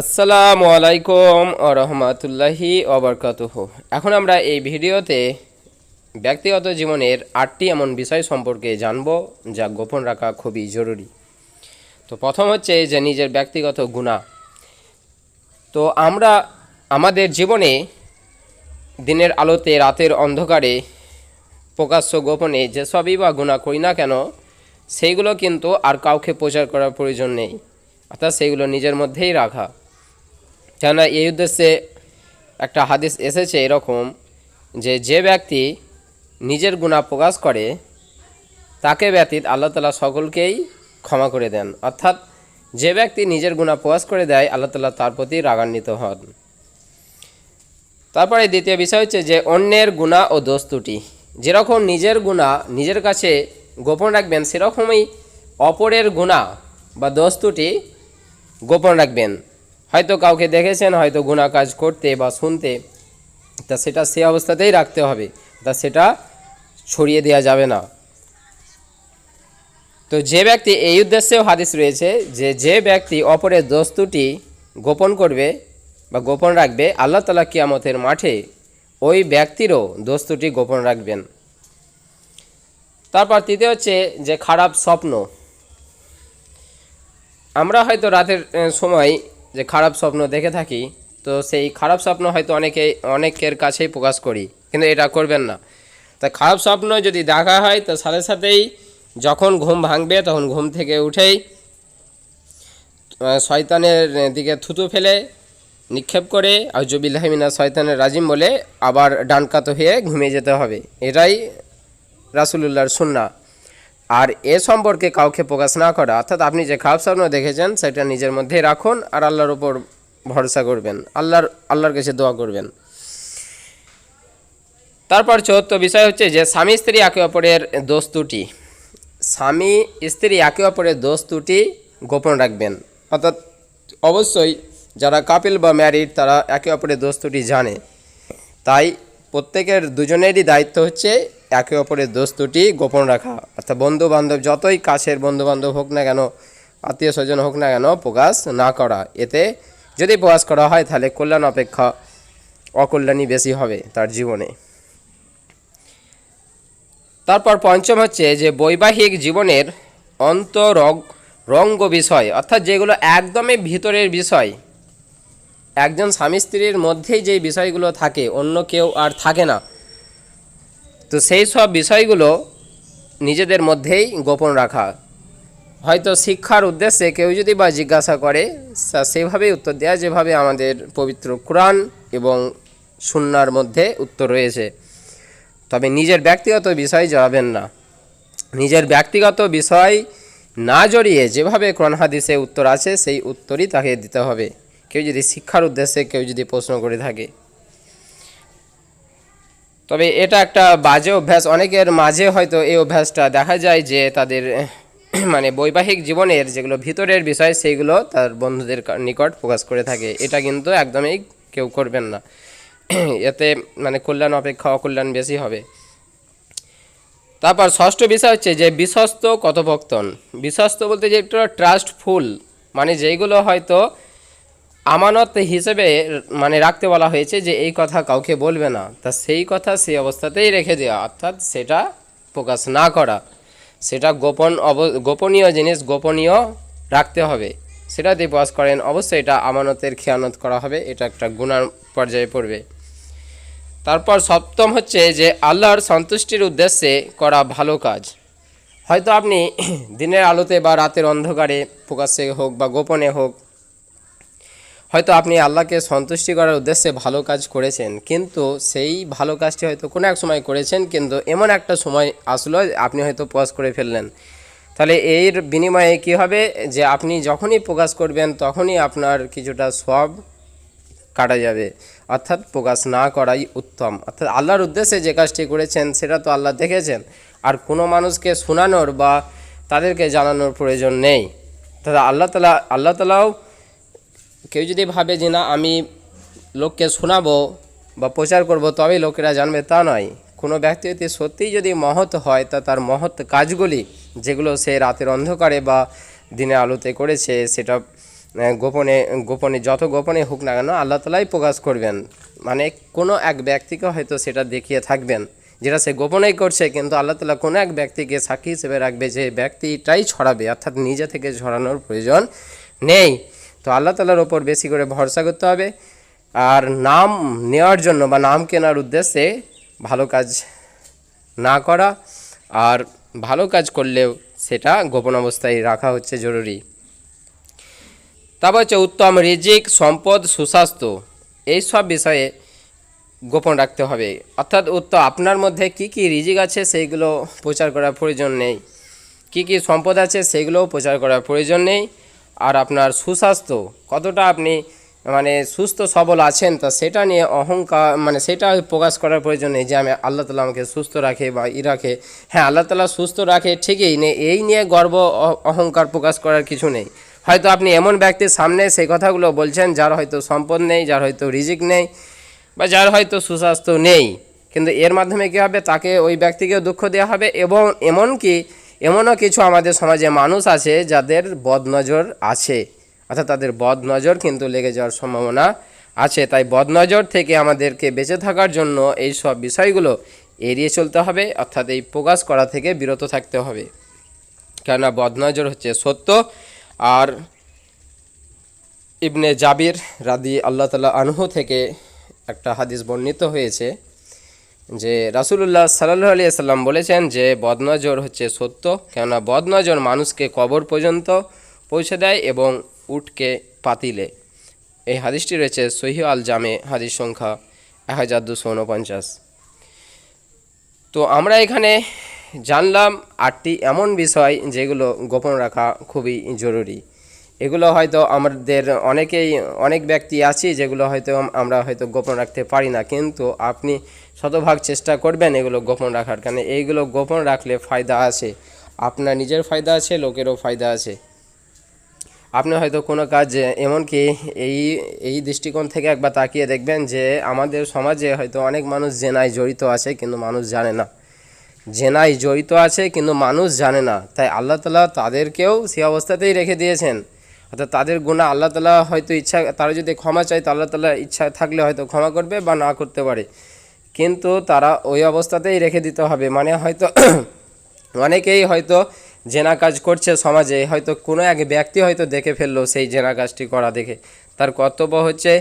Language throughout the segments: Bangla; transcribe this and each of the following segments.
আসসালামু আলাইকুম রহমতুল্লাহি অবরকাতুহ এখন আমরা এই ভিডিওতে ব্যক্তিগত জীবনের আটটি এমন বিষয় সম্পর্কে জানব যা গোপন রাখা খুবই জরুরি। তো প্রথম হচ্ছে যে নিজের ব্যক্তিগত গুণা তো আমরা আমাদের জীবনে দিনের আলোতে, রাতের অন্ধকারে প্রকাশ্য গোপনে যেসবই বা গুণা করি না কেন, সেইগুলো কিন্তু আর কাউকে প্রচার করার প্রয়োজন নেই। অর্থাৎ সেইগুলো নিজের মধ্যেই রাখা। কেননা এই উদ্দেশ্যে একটা হাদিস এসেছে এরকম যে যে ব্যক্তি নিজের গুণা প্রকাশ করে, তাকে ব্যতীত আল্লাহ তালা সকলকেই ক্ষমা করে দেন। অর্থাৎ যে ব্যক্তি নিজের গুণা প্রকাশ করে দেয়, আল্লাহ তালা তার প্রতি রাগান্বিত হন। তারপরে দ্বিতীয় বিষয় হচ্ছে যে অন্যের গুণা ও দোষ ত্রুটি। যেরকম নিজের গুণা নিজের কাছে গোপন রাখবেন, সেরকমই অপরের গুণা বা দোষ ত্রুটি গোপন রাখবেন। হয়তো কাউকে দেখেছেন, হয়তো গুণা কাজ করতে বা শুনতে, তা সেটা সে অবস্থাতেই রাখতে হবে। তা সেটা ছড়িয়ে দেওয়া যাবে না। তো যে ব্যক্তি এই উদ্দেশ্যেও হাদিস রয়েছে যে যে ব্যক্তি অপরের দোস্তুটি গোপন করবে বা গোপন রাখবে, আল্লাহ তালা কিয়ামতের মাঠে ওই ব্যক্তিরও দোস্তুটি গোপন রাখবেন। তারপর তৃতীয় হচ্ছে যে, খারাপ স্বপ্ন। আমরা হয়তো রাতের সময় যে খারাপ স্বপ্ন দেখে থাকি, তো সেই খারাপ স্বপ্ন হয়তো অনেকে, অনেকের কাছেই প্রকাশ করি, কিন্তু এটা করবেন না। তা খারাপ স্বপ্ন যদি দেখা হয়, তো সাথে সাথেই যখন ঘুম ভাঙবে, তখন ঘুম থেকে উঠেই শয়তানের দিকে থুতু ফেলে, নিক্ষেপ করে আর জবিল্লাহমিনা শয়তানের রাজিম বলে আবার ডানকাত হয়ে ঘুমিয়ে যেতে হবে। এটাই রাসুলুল্লাহর সুন্না আর এ সম্পর্কে কাউকে প্রকাশ না করা, অর্থাৎ আপনি যে খারাপ স্বপ্ন দেখেছেন, সেটা নিজের মধ্যে রাখুন আর আল্লাহর উপর ভরসা করবেন। আল্লাহর আল্লাহর কাছে দোয়া করবেন। তারপর চতুর্থ বিষয় হচ্ছে যে, স্বামী স্ত্রী একে অপরের দোষ স্বামী স্ত্রী একে অপরের দোষ ত্রুটি গোপন রাখবেন। অর্থাৎ অবশ্যই যারা কাপিল বা ম্যারিড তারা একে অপরের দোষ ত্রুটি জানে। তাই প্রত্যেকের দুজনেরই দায়িত্ব হচ্ছে একে অপরের দোষ ত্রুটি গোপন রাখা। অর্থাৎ বন্ধু বান্ধব যতই কাছের বন্ধু বান্ধব হোক না কেন, আত্মীয় স্বজন হোক না কেন, প্রকাশ না করা। এতে যদি প্রকাশ করা হয়, তাহলে কল্যাণ অপেক্ষা অকল্যাণই বেশি হবে তার জীবনে। তারপর পঞ্চম হচ্ছে যে, বৈবাহিক জীবনের অন্তরগ, রঙ্গ বিষয়, অর্থাৎ যেগুলো একদমই ভিতরের বিষয়। একজন স্বামী স্ত্রীর মধ্যেই যে বিষয়গুলো থাকে, অন্য কেউ আর থাকে না। তো সেই সব বিষয়গুলো নিজেদের মধ্যেই গোপন রাখা। হয়তো শিক্ষার উদ্দেশ্যে কেউ যদি বা জিজ্ঞাসা করে, তা সেভাবেই উত্তর দেওয়া যেভাবে আমাদের পবিত্র কোরআন এবং সুন্নার মধ্যে উত্তর রয়েছে। তবে নিজের ব্যক্তিগত বিষয় জড়াবেন না। নিজের ব্যক্তিগত বিষয় না জড়িয়ে যেভাবে কোরআন হাদিসে উত্তর আছে, সেই উত্তরই তাকে দিতে হবে। কেউ যদি শিক্ষার উদ্দেশ্যে কেউ যদি প্রশ্ন করে থাকে। তবে এটা একটা বাজে অভ্যাস। অনেকের মাঝে হয়তো এই অভ্যাসটা দেখা যায় যে তাদের মানে বৈবাহিক জীবনের যেগুলো ভিতরের বিষয়, সেইগুলো তার বন্ধুদের নিকট প্রকাশ করে থাকে। এটা কিন্তু একদমই কেউ করবেন না। এতে মানে কল্যাণ অপেক্ষা অকল্যাণ বেশি হবে। তারপর ষষ্ঠ বিষয় হচ্ছে যে বিশ্বস্ত কথোপকথন। বিশ্বস্ত বলতে যে একটু ট্রাস্টফুল মানে যেইগুলো হয়তো আমানত হিসেবে মানে রাখতে বলা হয়েছে যে, এই কথা কাউকে বলবে না। তা সেই কথা সেই অবস্থাতেই রেখে দেওয়া, অর্থাৎ সেটা প্রকাশ না করা। সেটা গোপন অব, গোপনীয় জিনিস, গোপনীয় রাখতে হবে। সেটা যদি প্রকাশ করেন, অবশ্যই এটা আমানতের খেয়ানত করা হবে, এটা একটা গুণার পর্যায়ে পড়বে। তারপর সপ্তম হচ্ছে যে, আল্লাহর সন্তুষ্টির উদ্দেশ্যে করা ভালো কাজ। হয়তো আপনি দিনের আলোতে বা রাতের অন্ধকারে প্রকাশ্যে হোক বা গোপনে হোক হয়তো আপনি আল্লাহকে সন্তুষ্টি করার উদ্দেশ্যে ভালো কাজ করেছেন, কিন্তু সেই ভালো কাজটি হয়তো কোনো এক সময় করেছেন, কিন্তু এমন একটা সময় আসলো আপনি হয়তো প্রকাশ করে ফেললেন। তাহলে এর বিনিময়ে কী হবে? যে আপনি যখনই প্রকাশ করবেন, তখনই আপনার কিছুটা সব কাটা যাবে। অর্থাৎ প্রকাশ না করাই উত্তম। অর্থাৎ আল্লাহর উদ্দেশ্যে যে কাজটি করেছেন, সেটা তো আল্লাহ দেখেছেন। আর কোনো মানুষকে শোনানোর বা তাদেরকে জানানোর প্রয়োজন নেই। তাহলে আল্লাহ তালা, আল্লাহ তালাও কেউ যদি ভাবে যে না, আমি লোককে শোনাবো বা প্রচার করব, তবেই লোকেরা জানবে তা নয়। কোনো ব্যক্তি যদি সত্যিই যদি মহৎ হয়, তা তার মহৎ কাজগুলি, যেগুলো সে রাতের অন্ধকারে বা দিনের আলোতে করেছে, সেটা গোপনে গোপনে, যত গোপনে হোক না কেন, আল্লাহ তালাই প্রকাশ করবেন। মানে কোনো এক ব্যক্তিকে হয়তো সেটা দেখিয়ে থাকবেন, যেটা সে গোপনেই করছে, কিন্তু আল্লাহ তালা কোনো এক ব্যক্তিকে সাক্ষী হিসেবে রাখবে যে ব্যক্তিটাই ছড়াবে, অর্থাৎ নিজে থেকে ছড়ানোর প্রয়োজন নেই। তো আল্লাহ তালার ওপর বেশি করে ভরসা করতে হবে। আর নাম নেওয়ার জন্য বা নাম কেনার উদ্দেশ্যে ভালো কাজ না করা আর ভালো কাজ করলেও সেটা গোপন অবস্থায় রাখা হচ্ছে জরুরি। তারপর হচ্ছে উত্তম রিজিক, সম্পদ, সুস্বাস্থ্য এই সব বিষয়ে গোপন রাখতে হবে। অর্থাৎ উত্তম, আপনার মধ্যে কি কি রিজিক আছে সেইগুলো প্রচার করার প্রয়োজন নেই। কি কি সম্পদ আছে সেগুলোও প্রচার করার প্রয়োজন নেই। আর আপনার সুস্বাস্থ্য, কতটা আপনি মানে সুস্থ, সবল আছেন, তা সেটা নিয়ে অহংকার মানে সেটা প্রকাশ করার প্রয়োজন নেই যে আমি আল্লাহ তালা আমাকে সুস্থ রাখে বা ই রাখে। হ্যাঁ আল্লাহ তালা সুস্থ রাখে ঠিকই নেই এই নিয়ে গর্ব অহংকার প্রকাশ করার কিছু নেই। হয়তো আপনি এমন ব্যক্তির সামনে সেই কথাগুলো বলছেন যার হয়তো সম্পদ নেই, যার হয়তো রিজিক নেই বা যার হয়তো সুস্বাস্থ্য নেই। কিন্তু এর মাধ্যমে কী হবে? তাকে ওই ব্যক্তিকেও দুঃখ দেওয়া হবে এবং এমনকি এমনও কিছু আমাদের সমাজে মানুষ আছে যাদের বদনজর আছে। অর্থাৎ তাদের বদনজর কিন্তু লেগে যাওয়ার সম্ভাবনা আছে। তাই বদনজর থেকে আমাদেরকে বেঁচে থাকার জন্য এই সব বিষয়গুলো এড়িয়ে চলতে হবে। অর্থাৎ এই প্রকাশ করা থেকে বিরত থাকতে হবে। কেননা বদনজর হচ্ছে সত্য। আর ইবনে জাবির রাদি আল্লাহ তালা আনহু থেকে একটা হাদিস বর্ণিত হয়েছে। যে রাসুলুল্লাহ সাল্লাহ আলিয়া সাল্লাম বলেছেন যে বদনজর হচ্ছে সত্য, কেননা বদনজর মানুষকে কবর পর্যন্ত পৌঁছে দেয় এবং উটকে পাতিলে। এই হাদিসটি রয়েছে সহি আল জামে, হাদিস সংখ্যা এক হাজার দুশো উনপঞ্চাশ। তো আমরা এখানে জানলাম আটটি এমন বিষয় যেগুলো গোপন রাখা খুবই জরুরি। এগুলো হয়তো আমাদের অনেকেই, অনেক ব্যক্তি আছি যেগুলো হয়তো আমরা হয়তো গোপন রাখতে পারি না, কিন্তু আপনি শতভাগ চেষ্টা করবেন এগুলো গোপন রাখার কারণ। এইগুলো গোপন রাখলে ফায়দা আছে। আপনার নিজের ফায়দা আছে, লোকেরও ফায়দা আছে। আপনি হয়তো কোনো কাজ, এমনকি এই এই দৃষ্টিকোণ থেকে একবার তাকিয়ে দেখবেন যে আমাদের সমাজে হয়তো অনেক মানুষ জেনায় জড়িত আছে কিন্তু মানুষ জানে না। জেনায় জড়িত আছে কিন্তু মানুষ জানে না। তাই আল্লাহ তালা তাদেরকেও সে অবস্থাতেই রেখে দিয়েছেন। অর্থাৎ তাদের গুণা আল্লাহ তালা হয়তো ইচ্ছা, তারা যদি ক্ষমা চায়, তো আল্লাহ তালা ইচ্ছা থাকলে হয়তো ক্ষমা করবে বা না করতে পারে। কিন্তু তারা ওই অবস্থাতেই রেখে দিতে হবে। মানে হয়তো অনেকেই হয়তো জেনা কাজ করছে সমাজে, হয়তো কোনো এক ব্যক্তি হয়তো দেখে ফেলল সেই জেনা কাজটি করা দেখে। তার কর্তব্য হচ্ছে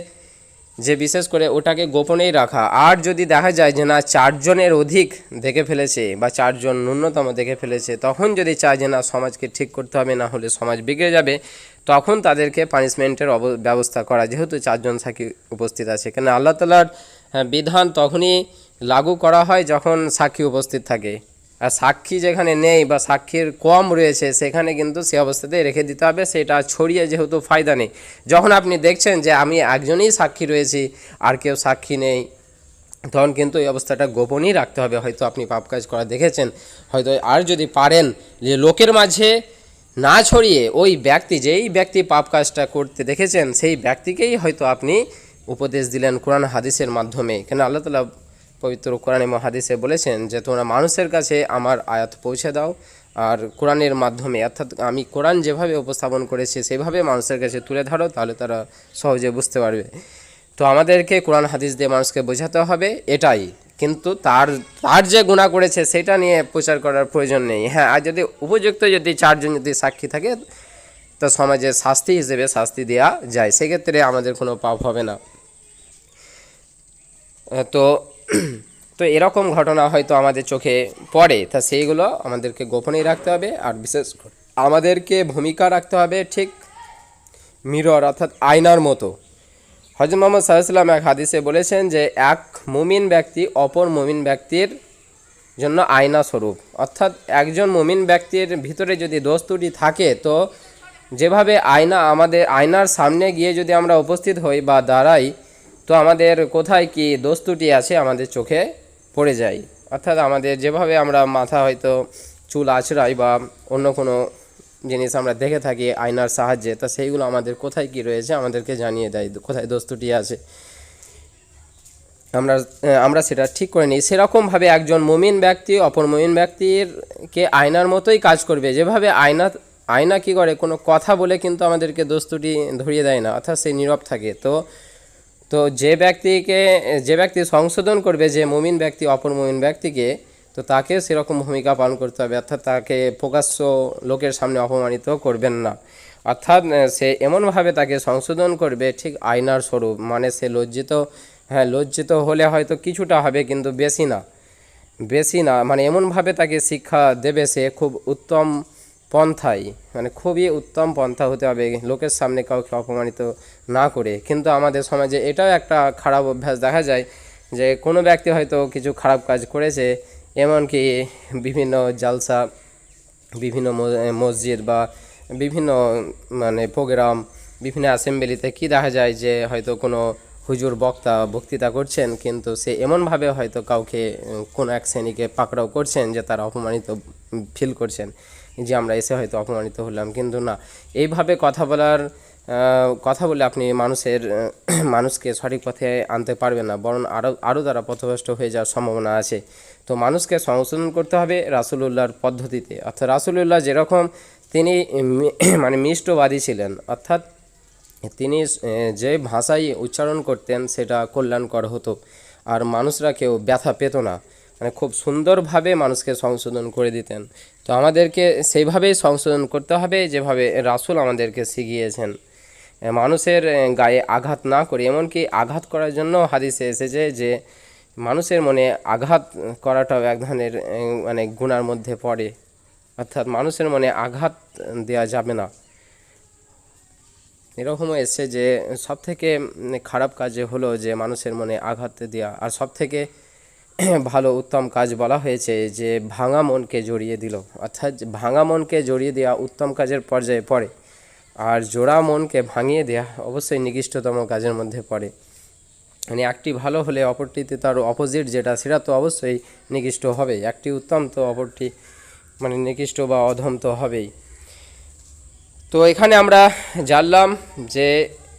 যে বিশেষ করে ওটাকে গোপনেই রাখা। আর যদি দেখা যায় যে না, চারজনের অধিক দেখে ফেলেছে বা চারজন ন্যূনতম দেখে ফেলেছে, তখন যদি চায় যে না, সমাজকে ঠিক করতে হবে, না হলে সমাজ বিগড়ে যাবে, তখন তাদেরকে পানিশমেন্টের ব্যবস্থা করা। যেহেতু চারজন সাক্ষী উপস্থিত আছে কেন আল্লাহ তালার বিধান তখনই লাগু করা হয় যখন সাক্ষী উপস্থিত থাকে। আর সাক্ষী যেখানে নেই বা সাক্ষীর কম রয়েছে, সেখানে কিন্তু সে অবস্থাতে রেখে দিতে হবে। সেটা ছড়িয়ে যেহেতু ফায়দা নেই। যখন আপনি দেখছেন যে আমি একজনই সাক্ষী রয়েছি, আর কেউ সাক্ষী নেই, তখন কিন্তু এই অবস্থাটা গোপনই রাখতে হবে। হয়তো আপনি পাপ কাজ করা দেখেছেন, হয়তো আর যদি পারেন যে লোকের মাঝে না ছড়িয়ে ওই ব্যক্তি, যেই ব্যক্তি পাপ কাজটা করতে দেখেছেন, সেই ব্যক্তিকেই হয়তো আপনি উপদেশ দিলেন কোরআন হাদিসের মাধ্যমে। এখানে আল্লাহ তালা পবিত্র কোরআন এবং হাদিসে বলেছেন যে, তোমরা মানুষের কাছে আমার আয়াত পৌঁছে দাও আর কোরআনের মাধ্যমে। অর্থাৎ আমি কোরআন যেভাবে উপস্থাপন করেছি, সেভাবে মানুষের কাছে তুলে ধরো, তাহলে তারা সহজে বুঝতে পারবে। তো আমাদেরকে কোরআন হাদিস দিয়ে মানুষকে বোঝাতে হবে এটাই। কিন্তু তার তার যে গুণা করেছে, সেটা নিয়ে প্রচার করার প্রয়োজন নেই। হ্যাঁ আর যদি উপযুক্ত যদি চারজন যদি সাক্ষী থাকে, তো সমাজে শাস্তি হিসেবে শাস্তি দেওয়া যায়। সেক্ষেত্রে আমাদের কোনো পাপ হবে না। তো তো এরকম ঘটনা হয়তো আমাদের চোখে পড়ে, তা সেইগুলো আমাদেরকে গোপনেই রাখতে হবে, আর বিশেষ করে আমাদেরকে ভূমিকা রাখতে হবে ঠিক মিরর অর্থাৎ আয়নার মতো। হজরত মোহাম্মদ সাল্লাম এক হাদিসে বলেছেন যে, এক মুমিন ব্যক্তি অপর মুমিন ব্যক্তির জন্য আয়না স্বরূপ। অর্থাৎ একজন মুমিন ব্যক্তির ভিতরে যদি দোষ ত্রুটি থাকে, তো যেভাবে আয়না আমাদের, আয়নার সামনে গিয়ে যদি আমরা উপস্থিত হই বা দাঁড়াই তো আমাদের কোথায় কি দোষ ত্রুটি আছে আমাদের চোখে পড়ে যায়। অর্থাৎ আমাদের যেভাবে আমরা মাথা হয়তো চুল আছড়াই বা অন্য কোনো জিনিস আমরা দেখে থাকি আয়নার সাহায্যে, তা সেইগুলো আমাদের কোথায় কি রয়েছে আমাদেরকে জানিয়ে দেয় কোথায় দোষ ত্রুটি আছে। আমরা আমরা সেটা ঠিক করে নিই। সেরকমভাবে একজন মুমিন ব্যক্তি, অপর মুমিন ব্যক্তির কে আয়নার মতোই কাজ করবে। যেভাবে আয়না আয়না কি করে? কোনো কথা বলে কিন্তু আমাদেরকে দোস্তুটি ধরিয়ে দেয় না, অর্থাৎ সে নীরব থাকে। তো তো যে ব্যক্তিকে, যে ব্যক্তি সংশোধন করবে যে মুমিন ব্যক্তি অপর মুমিন ব্যক্তিকে, তো তাকে সেরকম ভূমিকা পালন করতে হবে। অর্থাৎ তাকে প্রকাশ্য লোকের সামনে অপমানিত করবেন না। অর্থাৎ সে এমনভাবে তাকে সংশোধন করবে ঠিক আয়নার স্বরূপ। মানে সে লজ্জিত হ্যাঁ লজ্জিত হলে হয়তো কিছুটা হবে কিন্তু বেশি না। বেশি না। মানে এমনভাবে তাকে শিক্ষা দেবে সে খুব উত্তম পন্থাই। মানে খুবই উত্তম পন্থা হতে হবে, লোকের সামনে কাউকে অপমানিত না করে। কিন্তু আমাদের সমাজে এটাও একটা খারাপ অভ্যাস দেখা যায় যে, কোনো ব্যক্তি হয়তো কিছু খারাপ কাজ করেছে, এমনকি বিভিন্ন জালসা, বিভিন্ন মসজিদ বা বিভিন্ন মানে প্রোগ্রাম, বিভিন্ন অ্যাসেম্বলিতে কি দেখা যায় যে, হয়তো কোনো হুজুর, বক্তা বক্তৃতা করছেন, কিন্তু সে এমনভাবে হয়তো কাউকে কোনো এক শ্রেণীকে পাকড়াও করছেন যে তারা অপমানিত ফিল করছেন। যে আমরা এসে হয়তো অপমানিত হলাম। কিন্তু না, এইভাবে কথা বলার কথা বলে আপনি মানুষের মানুষকে সঠিক পথে আনতে পারবেন না, বরং আরও আরও দ্বারা পথভ্রষ্ট হয়ে যাওয়ার সম্ভাবনা আছে। তো মানুষকে সংশোধন করতে হবে রাসুলুল্লাহর পদ্ধতিতে। অর্থাৎ রাসুলুল্লাহ যেরকম তিনি মানে মিষ্টবাদী ছিলেন, অর্থাৎ তিনি যে ভাষায় উচ্চারণ করতেন সেটা কল্যাণকর হতো। আর মানুষরা কেউ ব্যথা পেত না। মানে খুব সুন্দরভাবে মানুষকে সংশোধন করে দিতেন। তো আমাদেরকে সেইভাবেই সংশোধন করতে হবে যেভাবে রাসুল আমাদেরকে শিখিয়েছেন। মানুষের গায়ে আঘাত না করে, এমনকি আঘাত করার জন্য হাদিসে এসেছে যে, মানুষের মনে আঘাত করাটাও এক ধরনের মানে গুণার মধ্যে পড়ে। অর্থাৎ মানুষের মনে আঘাত দেওয়া যাবে না। এরকমও এসছে যে, সবথেকে খারাপ কাজ হলো যে, মানুষের মনে আঘাত দেওয়া আর সব থেকে ভালো উত্তম কাজ বলা হয়েছে যে ভাঙা মনকে জড়িয়ে দিল। অর্থাৎ ভাঙা মনকে জড়িয়ে দেওয়া উত্তম কাজের পর্যায়ে পড়ে। আর জোড়া মনকে ভাঙিয়ে দেওয়া অবশ্যই নিকৃষ্টতম কাজের মধ্যে পড়ে। মানে একটি ভালো হলে অপরটিতে তার অপোজিট যেটা, সেটা তো অবশ্যই নিকৃষ্ট হবেই। একটি উত্তম তো অপরটি মানে নিকৃষ্ট বা অধম তো হবেই। তো এখানে আমরা জানলাম যে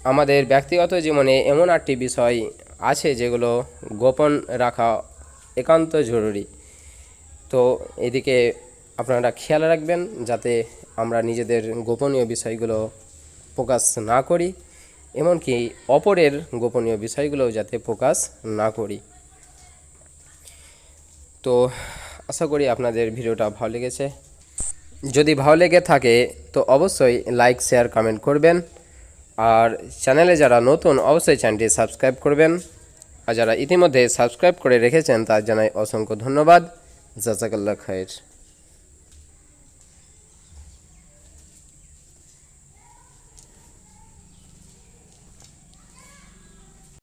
আমাদের ব্যক্তিগত জীবনে এমন একটি বিষয় আছে যেগুলো গোপন রাখা একান্ত জরুরি। তো এদিকে আপনারা খেয়াল রাখবেন যাতে আমরা নিজেদের গোপনীয় বিষয়গুলো প্রকাশ না করি, এমনকি অপরের গোপনীয় বিষয়গুলোও যাতে প্রকাশ না করি। তো আশা করি আপনাদের ভিডিওটা ভালো লেগেছে। যদি ভালো লেগে থাকে, তো অবশ্যই লাইক, শেয়ার, কমেন্ট করবেন। আর চ্যানেলে যারা নতুন, অবশ্যই চ্যানেলটি সাবস্ক্রাইব করবেন। আর যারা ইতিমধ্যে সাবস্ক্রাইব করে রেখেছেন তার জানাই অসংখ্য ধন্যবাদ। জাজাকাল্লা খায়ের।